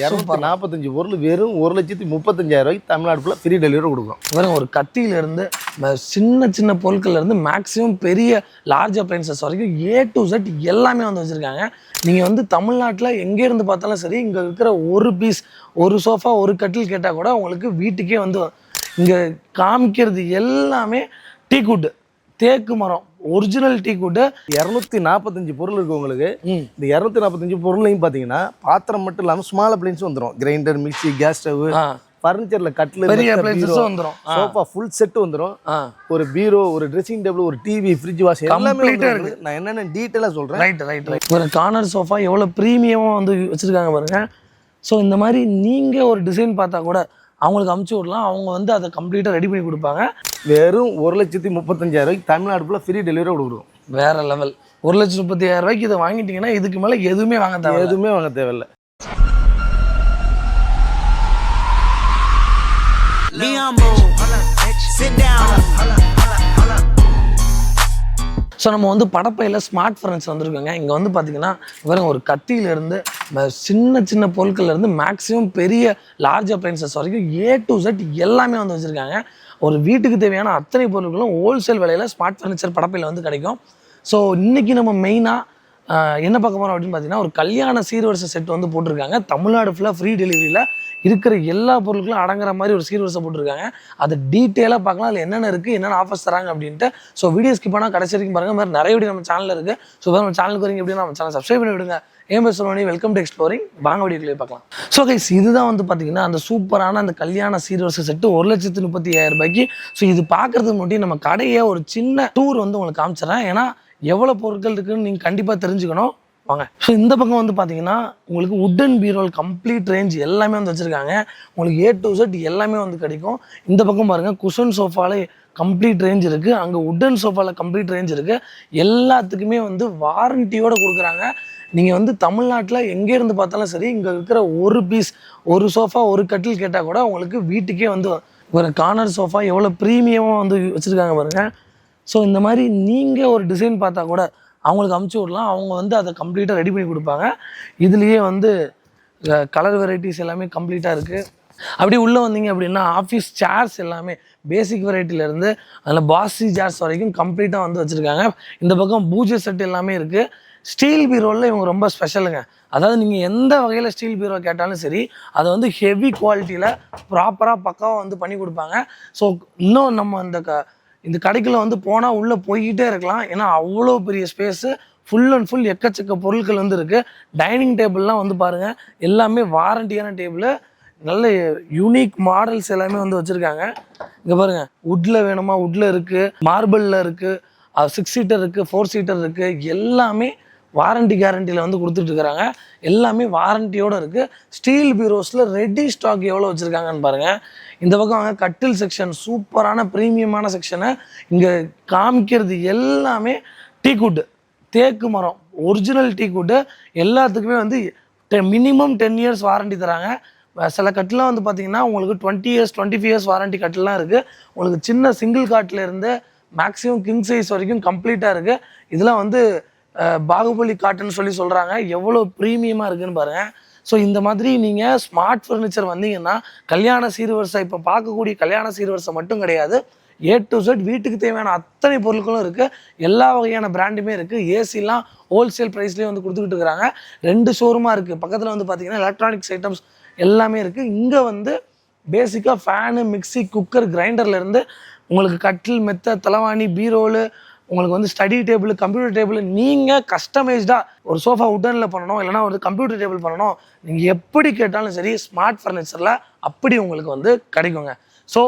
இரநூத்தி நாற்பத்தஞ்சு பொருள் வெறும் ஒரு லட்சத்தி முப்பத்தஞ்சாயிரம் ரூபாய்க்கு தமிழ்நாடு ஃபுல்லாக ஃப்ரீ டெலிவரி கொடுக்குறோம். பாருங்க ஒரு கத்தியிலேருந்து சின்ன சின்ன பொருட்கள்லேருந்து மேக்ஸிமம் பெரிய லார்ஜ் அப்ளைன்சஸ் வரைக்கும் ஏ டு செட் எல்லாமே வந்து வச்சுருக்காங்க. நீங்கள் வந்து தமிழ்நாட்டில் எங்கேருந்து பார்த்தாலும் சரி இங்கே இருக்கிற ஒரு பீஸ் ஒரு சோஃபா ஒரு கட்டில் கேட்டால் கூட உங்களுக்கு வீட்டுக்கே வந்து இங்கே காமிக்கிறது எல்லாமே டீ குட்டு தேக்கு மரம் ஒரிஜினல் டீ குட் இரநூத்தி நாற்பத்தஞ்சு பொருள் இருக்கு உங்களுக்கு. இந்த இரநூத்தி நாற்பத்தஞ்சு பொருளையும் பார்த்தீங்கன்னா பாத்திரம் மட்டும் இல்லாமல் ஸ்மால் அப்ளைன்ஸ் வந்துடும் கிரைண்டர் மிக்ஸி கேஸ் ஸ்டவ் ஃபர்னிச்சரில் கட்டில் பெரிய வந்துடும் சோஃபா ஃபுல் செட்டு வந்துடும் ஒரு பீரோ ஒரு ட்ரெஸ்ஸிங் டேபிள் ஒரு டிவி ஃப்ரிட்ஜ் வாஷ் எல்லாமே வந்துரும். நான் என்னென்ன டீட்டெயிலாக சொல்கிறேன் ரைட் ரைட் ரைட் ஒரு கார்னர் சோஃபா எவ்வளோ ப்ரீமியமாக வந்து வச்சுருக்காங்க பாருங்க. ஸோ இந்த மாதிரி நீங்கள் ஒரு டிசைன் பார்த்தா கூட அவங்களுக்கு அமுச்சு விடலாம். அவங்க வந்து அதை கம்ப்ளீட்டாக ரெடி பண்ணி கொடுப்பாங்க. வெறும் ஒரு லட்சத்தி முப்பத்தஞ்சாயிரம் ரூபாய்க்கு தமிழ்நாடு ஃபுல்லாக ஃப்ரீ டெலிவரி கொடுக்குறோம் வேற லெவல் ஒரு லட்சத்தி முப்பத்தி ஆயிரம் ரூபாய்க்கு இதை வாங்கிட்டீங்கன்னா இதுக்கு மேலே எதுவுமே வாங்க தேவை எதுவுமே வாங்க தேவையில்ல Be humble. Sit down. So நம்ம வந்து படப்பையில் ஸ்மார்ட் ஃபர்னிச்சர் வந்திருக்கோங்க. இங்கே வந்து பார்த்தீங்கன்னா வெறும் ஒரு கத்தியிலேருந்து சின்ன சின்ன பொருட்கள்லேருந்து மேக்ஸிமம் பெரிய லார்ஜ் அப்ளைன்சஸ் வரைக்கும் ஏ டு செட் எல்லாமே வந்து வச்சுருக்காங்க. ஒரு வீட்டுக்கு தேவையான அத்தனை பொருட்களும் ஹோல்சேல் விலையில் ஸ்மார்ட் ஃபர்னிச்சர் படப்பையில் வந்து கிடைக்கும். ஸோ இன்றைக்கி நம்ம மெயினாக என்ன பார்க்க போகிறோம் அப்படின்னு பார்த்தீங்கன்னா ஒரு கல்யாண சீர்வரிசை செட் வந்து போட்டிருக்காங்க. தமிழ்நாடு ஃபுல்லாக ஃப்ரீ டெலிவரியில் இருக்கிற எல்லா பொருட்களும் அடங்குற மாதிரி ஒரு சீர்வரிசை போட்டிருக்காங்க. அதை டீட்டெயிலாக பார்க்கலாம். அதில் என்னென்ன இருக்குது என்னென்ன ஆஃபர்ஸ் தராங்க அப்படின்ட்டு. ஸோ வீடியோ ஸ்கிப் பண்ணால் கடைசி வரைக்கும் பாருங்கள் மாதிரி நிறைய வீடியோ நம்ம சேனலில் இருக்குது ஸோ நம்ம சேனலுக்கு வரீங்க அப்படின்னா நம்ம சேனல் சப்ஸ்கிரைப் பண்ணி விடுங்க. ஏன் பேர் வெல்கம் டு எக்ஸ்ப்ளோரிங் வாங்க வீடியோக்களே பார்க்கலாம். ஸோ கைஸ் இதுதான் வந்து பார்த்தீங்கன்னா அந்த சூப்பரான அந்த கல்யாண சீர்வரிசை செட்டு ஒரு லட்சத்து முப்பத்தி ஐயாயிரம் ரூபாய்க்கு. ஸோ இது பார்க்கறதுக்கு முன்னாடி நம்ம கடையை ஒரு சின்ன டூர் வந்து உங்களுக்கு காமிச்சிடறேன். ஏன்னா எவ்வளோ பொருட்கள் இருக்குன்னு நீங்கள் கண்டிப்பாக தெரிஞ்சுக்கணும். வாங்க. ஸோ இந்த பக்கம் வந்து பார்த்தீங்கன்னா உங்களுக்கு உட்டன் பீரோல் கம்ப்ளீட் ரேஞ்ச் எல்லாமே வந்து வச்சுருக்காங்க. உங்களுக்கு ஏ டு செட் எல்லாமே வந்து கிடைக்கும். இந்த பக்கம் பாருங்கள் குஷன் சோஃபாலே கம்ப்ளீட் ரேஞ்ச் இருக்குது அங்கே உட்டன் சோஃபாவில் கம்ப்ளீட் ரேஞ்ச் இருக்குது எல்லாத்துக்குமே வந்து வாரண்டியோடு கொடுக்குறாங்க. நீங்கள் வந்து தமிழ்நாட்டில் எங்கே இருந்து பார்த்தாலும் சரி இங்கே இருக்கிற ஒரு பீஸ் ஒரு சோஃபா ஒரு கட்டில் கேட்டால் கூட உங்களுக்கு வீட்டுக்கே வந்து ஒரு கார்னர் சோஃபா எவ்வளோ ப்ரீமியமாக வந்து வச்சுருக்காங்க பாருங்கள் ஸோ இந்த மாதிரி நீங்கள் ஒரு டிசைன் பார்த்தா கூட அவங்களுக்கு அமுச்சு விடலாம். அவங்க வந்து அதை கம்ப்ளீட்டாக ரெடி பண்ணி கொடுப்பாங்க. இதுலேயே வந்து கலர் வெரைட்டிஸ் எல்லாமே கம்ப்ளீட்டாக இருக்குது அப்படியே உள்ளே வந்தீங்க அப்படின்னா ஆஃபீஸ் சேர்ஸ் எல்லாமே பேசிக் வெரைட்டிலேருந்து அதில் பாசி சேர்ஸ் வரைக்கும் கம்ப்ளீட்டாக வந்து வச்சுருக்காங்க. இந்த பக்கம் பூஜை செட் எல்லாமே இருக்குது ஸ்டீல் பீரோவில் இவங்க ரொம்ப ஸ்பெஷலுங்க அதாவது நீங்கள் எந்த வகையில் ஸ்டீல் பீரோ கேட்டாலும் சரி அதை வந்து ஹெவி குவாலிட்டியில் ப்ராப்பராக பக்காவாக வந்து பண்ணி கொடுப்பாங்க. ஸோ இன்னும் நம்ம அந்த க இந்த கடைக்குள்ள வந்து போனால் உள்ளே போய்கிட்டே இருக்கலாம். ஏன்னா அவ்வளோ பெரிய ஸ்பேஸு ஃபுல் அண்ட் ஃபுல் எக்கச்சக்க பொருட்கள் வந்து இருக்குது டைனிங் டேபிள்லாம் வந்து பாருங்கள் எல்லாமே வாரண்டியான டேபிள் நல்ல யூனிக் மாடல்ஸ் எல்லாமே வந்து வச்சுருக்காங்க. இங்கே பாருங்கள் வுட்டில் வேணுமா வுட்டில் இருக்குது மார்பிளில் இருக்குது சிக்ஸ் சீட்டர் இருக்குது ஃபோர் சீட்டர் இருக்குது எல்லாமே வாரண்டி கேரண்டியில் வந்து கொடுத்துட்ருக்குறாங்க எல்லாமே வாரண்டியோடு இருக்குது ஸ்டீல் பீரோஸில் ரெடி ஸ்டாக் எவ்வளோ வச்சுருக்காங்கன்னு பாருங்கள் இந்த பக்கம் வாங்க கட்டில் செக்ஷன் சூப்பரான ப்ரீமியமான செக்ஷனை. இங்கே காமிக்கிறது எல்லாமே டீ குட்டு. தேக்கு மரம் ஒரிஜினல் டீ குட்டு. எல்லாத்துக்குமே வந்து மினிமம் டென் இயர்ஸ் வாரண்டி தராங்க. சில கட்டிலாம் வந்து பார்த்தீங்கன்னா உங்களுக்கு twenty years twenty five years warranty கட்டிலாம் இருக்குது உங்களுக்கு சின்ன சிங்கிள் காட்டில் இருந்து மேக்ஸிமம் கிங் சைஸ் வரைக்கும் கம்ப்ளீட்டாக இருக்குது இதெல்லாம் வந்து பாகுபலி காட்டுன்னு சொல்லி சொல்கிறாங்க எவ்வளோ ப்ரீமியமாக இருக்குன்னு பாருங்கள் ஸோ இந்த மாதிரி நீங்கள் ஸ்மார்ட் ஃபர்னிச்சர் வந்தீங்கன்னா கல்யாண சீர்வரிசை இப்போ பார்க்கக்கூடிய கல்யாண சீர்வரிசை மட்டும் கிடையாது. ஏ டு செட் வீட்டுக்கு தேவையான அத்தனை பொருட்களும் இருக்குது எல்லா வகையான பிராண்டுமே இருக்குது ஏசிலாம் ஹோல்சேல் ப்ரைஸ்லேயே வந்து கொடுத்துக்கிட்டு இருக்கிறாங்க. ரெண்டு ஷோரூமாக இருக்குது பக்கத்தில் வந்து பார்த்தீங்கன்னா எலக்ட்ரானிக்ஸ் ஐட்டம்ஸ் எல்லாமே இருக்குது இங்கே வந்து பேசிக்காக ஃபேனு மிக்ஸி குக்கர் கிரைண்டர்லேருந்து உங்களுக்கு கட்டில் மெத்த தலைவாணி பீரோலு உங்களுக்கு வந்து ஸ்டடி டேபிள் கம்ப்யூட்டர் டேபிள் நீங்கள் கஸ்டமைஸ்டாக ஒரு சோஃபா உட்டனில் பண்ணணும் இல்லைனா ஒரு கம்ப்யூட்டர் டேபிள் பண்ணணும். நீங்கள் எப்படி கேட்டாலும் சரி ஸ்மார்ட் ஃபர்னிச்சரில் அப்படி உங்களுக்கு வந்து கிடைக்குங்க. ஸோ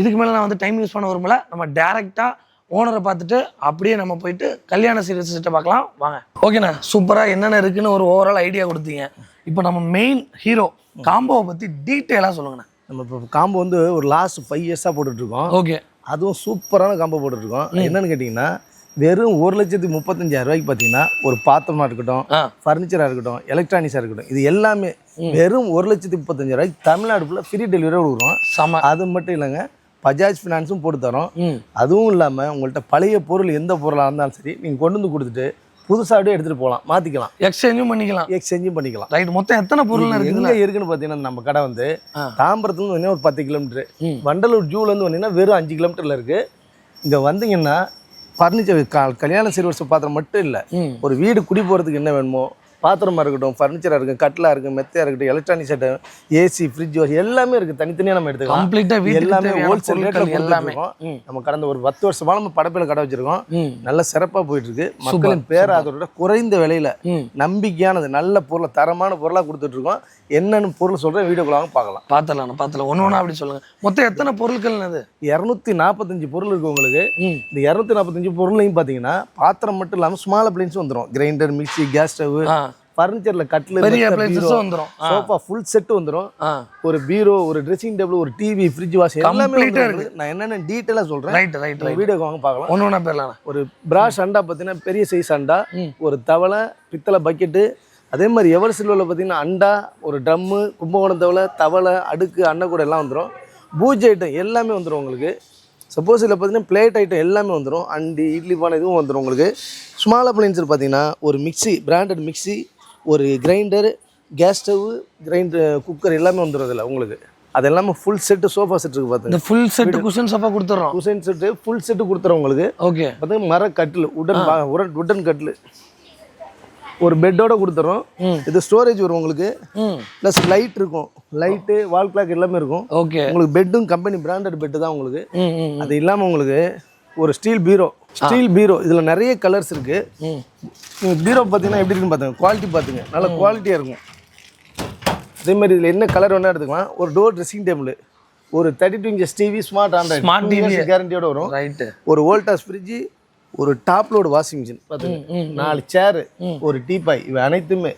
இதுக்கு மேலே நான் வந்து டைம் யூஸ் பண்ண விரும்பல. நம்ம டேரெக்டாக ஓனரை பார்த்துட்டு அப்படியே நம்ம போயிட்டு கல்யாண சீரியஸ் செட்டை பார்க்கலாம். வாங்க. ஓகேண்ணா சூப்பராக என்னென்ன இருக்குன்னு ஒரு ஓவரால் ஐடியா கொடுத்தீங்க. இப்போ நம்ம மெயின் ஹீரோ காம்போவை பற்றி டீட்டெயிலாக சொல்லுங்கண்ணா. நம்ம இப்போ காம்போ வந்து ஒரு லாஸ்ட் ஃபைவ் இயர்ஸாக போட்டுட்ருக்கோம் ஓகே அதுவும் சூப்பரான காம்போ போட்டுட்ருக்கோம். என்னன்னு கேட்டிங்கன்னா வெறும் ஒரு லட்சத்தி முப்பத்தஞ்சாயிரம் ரூபாய்க்கு பார்த்தீங்கன்னா ஒரு பாத்திரமா இருக்கட்டும் ஃபர்னிச்சராக இருக்கட்டும் எலக்ட்ரானிக்ஸாக இருக்கட்டும் இது எல்லாமே வெறும் ஒரு லட்சத்தி முப்பத்தஞ்சாயிரம் ரூபாய்க்கு தமிழ்நாடு ஃபுல்லாக ஃப்ரீ டெலிவரி கொடுக்குறோம். செம. அது மட்டும் இல்லைங்க பஜாஜ் ஃபினான்ஸும் போட்டு தரோம். அதுவும் இல்லாமல் உங்கள்கிட்ட பழைய பொருள் எந்த பொருளாக இருந்தாலும் சரி நீங்கள் கொண்டு வந்து கொடுத்துட்டு புதுசாக அப்படியே எடுத்துகிட்டு போகலாம் மாற்றிக்கலாம் எக்ஸ்சேஞ்சும் பண்ணிக்கலாம். எக்ஸ்சேஞ்சும் பண்ணிக்கலாம். ரைட் மொத்தம் எத்தனை பொருள் எங்க இருக்குன்னு பார்த்தீங்கன்னா நம்ம கடை வந்து. தாம்பரத்துலேருந்து வந்தீங்கன்னா ஒரு பத்து கிலோமீட்டர். வண்டலூர் ஜூலேருந்து வந்தீங்கன்னா வெறும் அஞ்சு கிலோமீட்டரில் இருக்குது இங்கே வந்தீங்கன்னா ஃபர்னிச்சர் கல்யாண சிறுவர்ஸ் பாத்திரம் மட்டும் இல்லை. ஒரு வீடு குடி போகிறதுக்கு என்ன வேணுமோ பாத்திரமா இருக்கட்டும் ஃபர்னிச்சராக இருக்கும் கட்டிலாக இருக்கும் மெத்தையாக இருக்கட்டும் எலக்ட்ரானிக் செட்டு ஏசி ஃப்ரிட்ஜ் எல்லாமே இருக்குது தனித்தனியாக நம்ம எடுத்துக்கலாம். கம்ப்ளீட்டா வீட்டுக்கு எல்லாமே ஹோல்சேல் ரேட்டில் எல்லாமே. நம்ம கடந்த ஒரு பத்து வருஷமா நம்ம படப்பில் கடை வச்சிருக்கோம். நல்ல சிறப்பாக போயிட்டு இருக்கு மக்களின் பேராதரோட குறைந்த விலையில நம்பிக்கையானது நல்ல பொருளை தரமான பொருளாக கொடுத்துட்டு இருக்கோம் என்னென்னு பொருள் சொல்கிறேன் வீடியோக்குள்ள வாங்க பார்க்கலாம். பாத்திரலாம் பாத்திரலாம் ஒன்று ஒன்றா அப்படி சொல்லுங்க. மொத்தம் எத்தனை பொருட்கள் அது இரநூத்தி நாற்பத்தஞ்சு பொருள் இருக்கு உங்களுக்கு. இந்த இரநூத்தி நாற்பத்தஞ்சு பொருளையும் பார்த்தீங்கன்னா பாத்திரம் மட்டும் இல்லாமல் ஸ்மால் அப்ளைன்ஸ் வந்துடும் கிரைண்டர் மிக்ஸி கேஸ் ஸ்டவ் ஃபர்னிச்சரில் கட்டில் பெரிய அப்ளைன்சஸும் வந்துடும் ஆ. சோஃபா ஃபுல் செட்டு வந்துடும் ஆ. ஒரு பீரோ ஒரு ட்ரெஸ்ஸிங் டேபிள் ஒரு டிவி ஃப்ரிட்ஜ் வாஷ் எல்லாமே வந்துரும். நான் என்னென்ன டீட்டெயிலாக சொல்கிறேன் ரைட் ரைட் ரைட் வீடியோக்கு வாங்க பார்க்கலாம். ஒன்று ஒன்றா போயிடலாம் ஒரு பிராஷ் அண்டா பார்த்தீங்கன்னா பெரிய சைஸ் அண்டா. ஒரு தவளை பித்தளை பக்கெட்டு அதே மாதிரி எவர் சில்வரில் பார்த்தீங்கன்னா அண்டா ஒரு ட்ரம்மு கும்பகோணம் தவளை தவளை அடுக்கு அன்னக்கூட எல்லாம் வந்துடும் பூஜை ஐட்டம் எல்லாமே வந்துடும் உங்களுக்கு. சப்போஸ் இதில் பார்த்தீங்கன்னா பிளேட் ஐட்டம் எல்லாமே வந்துடும் அண்டி இட்லி பானை இதுவும் வந்துடும் உங்களுக்கு. ஸ்மால் அப்ளைன்ஸில் பார்த்தீங்கன்னா ஒரு மிக்ஸி பிராண்டட் மிக்ஸி ஒரு grinder gas stove grinder cooker எல்லாமே வந்துடும் இதில் உங்களுக்கு. அது எல்லாமே ஃபுல் செட்டு சோஃபா செட் இருக்குது பார்த்துங்க இந்த ஃபுல் செட் குஷன் சப்பா கொடுத்துட்றோம் குசைன் செட்டு ஃபுல் செட்டு கொடுத்துறோம் உங்களுக்கு. ஓகே பார்த்தீங்கன்னா மர கட்டில் உடன் உடன் உடன் கட்டில். ஒரு பெட்டோட கொடுத்துறோம். இது ஸ்டோரேஜ் வரும் உங்களுக்கு. ப்ளஸ் லைட் இருக்கும். லைட்டு வால் கிளாக் எல்லாமே இருக்கும். ஓகே உங்களுக்கு பெட்டும் கம்பெனி பிராண்டட் பெட்டு தான் உங்களுக்கு. அது இல்லாமல் உங்களுக்கு ஒரு ஸ்டீல் பீரோ ஸ்டீல் பீரோ இதில் நிறைய கலர்ஸ் இருக்கு. ம். பீரோ பார்த்தீங்கன்னா எப்படி இருக்குன்னு பார்த்துங்க குவாலிட்டி பார்த்துங்க நல்ல குவாலிட்டியாக இருக்கும். அதே மாதிரி இதில் என்ன கலர் வேணா எடுத்துக்கலாம். ஒரு டோர் ட்ரெஸ்ஸிங் டேபிள் ஒரு thirty two inches TV smart android Smart TV. கேரண்டியோட வரும். ரைட்டு ஒரு வோல்டாஸ் ஃப்ரிட்ஜு ஒரு டாப் லோடு வாஷிங் மிஷின் பார்த்துங்க நாலு சேரு ஒரு டீபாய் இவை அனைத்துமே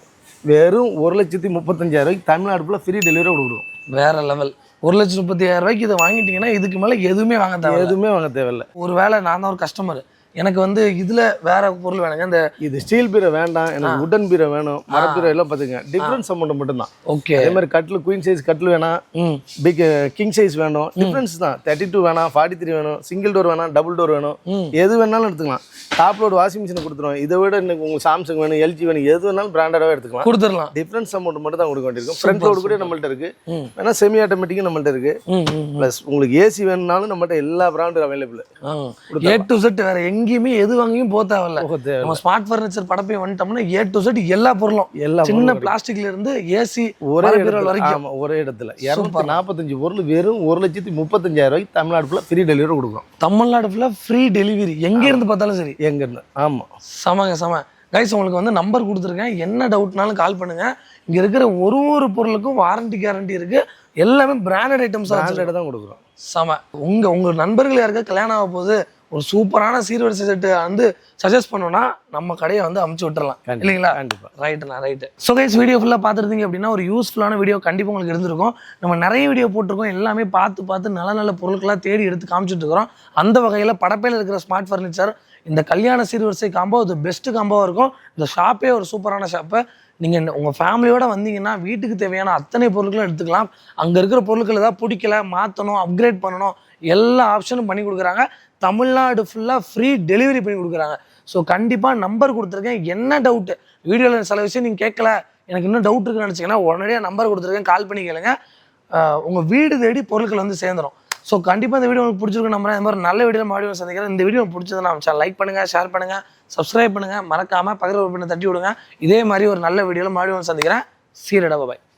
வெறும் ஒரு லட்சத்தி முப்பத்தஞ்சாயிரம் ரூபாய்க்கு தமிழ்நாடு ஃபுல்லாக ஃப்ரீ டெலிவரி கொடுக்குறோம் வேற லெவல் ஒரு லட்சத்தி முப்பத்தி ரூபாய்க்கு இதை வாங்கிட்டீங்கன்னா இதுக்கு மேலே எதுவுமே வாங்க தேவை எதுவுமே வாங்க தேவையில்ல. ஒரு வேளை நான் தான் ஒரு கஸ்டமர் எனக்கு வந்து இதுல வேற பொருள் வேணுங்க. இந்த இது ஸ்டீல் பீரை வேண்டாம் எனக்கு உடன் பீரை வேணும் மரப்பீரை எல்லாம் பார்த்துங்க டிஃப்ரென்ஸ் அமௌண்ட் மட்டும்தான். ஓகே அதே மாதிரி கட்டில் குயின் சைஸ் கட்டில் வேணாம் பிக் கிங் சைஸ் வேணும். டிஃப்ரென்ஸ் தான். தேர்ட்டி டூ வேணாம் ஃபார்ட்டி த்ரீ வேணும் சிங்கிள் டோர் வேணாம் டபுள் டோர் வேணும். எது வேணாலும் எடுத்துக்கலாம். டாப் லோடு வாஷிங் மிஷின் கொடுத்துருவோம். இதை விட எனக்கு உங்களுக்கு சாம்சங் வேணும் எல்ஜி வேணும் எது வேணாலும் பிராண்டடாகவே எடுத்துக்கலாம். கொடுத்துடலாம். டிஃப்ரென்ஸ் அமௌண்ட் மட்டும் தான் கொடுக்க வேண்டியிருக்கும். ஃப்ரண்ட் லோடு கூட நம்மள்ட்ட இருக்கு. வேணா செமி ஆட்டோமேட்டிக்கும் நம்மள்ட்ட இருக்கு. ப்ளஸ் உங்களுக்கு ஏசி வேணும்னாலும் நம்மள்ட்ட எல்லா பிராண்டும் அவைலபிள் ஏ டு செட் வேற எங்கேயுமே எது வாங்கியும் போக தேவையில்ல. நம்ம ஸ்மார்ட் ஃபர்னிச்சர் படப்பையும் வந்துட்டோம்னா ஏ டு செட் எல்லா பொருளும். எல்லா சின்ன பிளாஸ்டிக்ல இருந்து ஏசி ஒரே வரைக்கும். ஒரே இடத்துல. இரநூத்தி நாற்பத்தஞ்சு பொருள் வெறும் ஒரு லட்சத்தி முப்பத்தஞ்சாயிரம் ரூபாய்க்கு தமிழ்நாடு ஃபுல்லாக ஃப்ரீ டெலிவரி கொடுக்குறோம் தமிழ்நாடு ஃபுல்லாக ஃப்ரீ டெலிவரி எங்க இருந்து பார்த்தாலும் சரி. எங்க இருந்து? ஆமா. சமங்க சம. கைஸ் உங்களுக்கு வந்து நம்பர் கொடுத்துருக்கேன். என்ன டவுட்னாலும் கால் பண்ணுங்க. இங்க இருக்கிற ஒரு ஒரு பொருளுக்கும் வாரண்டி கேரண்டி இருக்கு. எல்லாமே பிராண்டட் ஐட்டம்ஸ் தான் கொடுக்குறோம். செம. உங்க உங்க நண்பர்கள் யாருக்கா கல்யாணம் ஆக போகுது ஒரு சூப்பரான சீர்வரிசை செட்டு வந்து சஜஸ்ட் பண்ணோம்னா நம்ம கடையை வந்து அமுச்சு விட்டுறலாம். இல்லைங்களா? கண்டிப்பா. ரைட்டுண்ணா ரைட்டு ஸோ கைஸ் வீடியோ ஃபுல்லாக பார்த்துருந்தீங்க அப்படின்னா ஒரு யூஸ்ஃபுல்லான வீடியோ கண்டிப்பாக உங்களுக்கு இருந்திருக்கும். நம்ம நிறைய வீடியோ போட்டிருக்கோம். எல்லாமே பார்த்து பார்த்து நல்ல நல்ல பொருட்களாக தேடி எடுத்து காமிச்சிட்டு இருக்கிறோம். அந்த வகையில் படப்பையில் இருக்கிற ஸ்மார்ட் ஃபர்னிச்சர் இந்த கல்யாண சீர்வரிசை காம்போ அது பெஸ்ட்டு காம்போவாக இருக்கும். இந்த ஷாப்பே ஒரு சூப்பரான ஷாப்பு நீங்கள் உங்கள் ஃபேமிலியோட வந்தீங்கன்னா வீட்டுக்கு தேவையான அத்தனை பொருட்களும் எடுத்துக்கலாம். அங்கே இருக்கிற பொருட்கள் ஏதாவது பிடிக்கல மாற்றணும் அப்கிரேட் பண்ணணும் எல்லா ஆப்ஷனும் பண்ணி கொடுக்குறாங்க. தமிழ்நாடு ஃபுல்லாக ஃப்ரீ டெலிவரி பண்ணி கொடுக்குறாங்க. ஸோ கண்டிப்பாக நம்பர் கொடுத்துருக்கேன். என்ன டவுட்டு வீடியோவில் சில விஷயம் நீங்கள் கேட்கல. எனக்கு இன்னும் டவுட் இருக்குன்னு நினச்சிங்கன்னா உடனடியாக நம்பர் கொடுத்துருக்கேன். கால் பண்ணி கேளுங்க. உங்கள் வீடு தேடி பொருட்கள் வந்து சேர்ந்துரும். ஸோ கண்டிப்பாக இந்த வீடியோ உங்களுக்கு பிடிச்சிருக்கு நம்புறேன். இந்த மாதிரி நல்ல வீடியோ மாடியோ சந்திக்கிறேன். இந்த வீடியோ பிடிச்சதுன்னா சேனல் லைக் பண்ணுங்கள் ஷேர் பண்ணுங்கள் சப்ஸ்கிரைப் பண்ணுங்கள் மறக்காமல் பகிர்வு ஒரு பண்ணி தட்டி விடுங்க. இதே மாதிரி ஒரு நல்ல வீடியோவில் மாடியோ சந்திக்கிறேன். சீரடா பாய்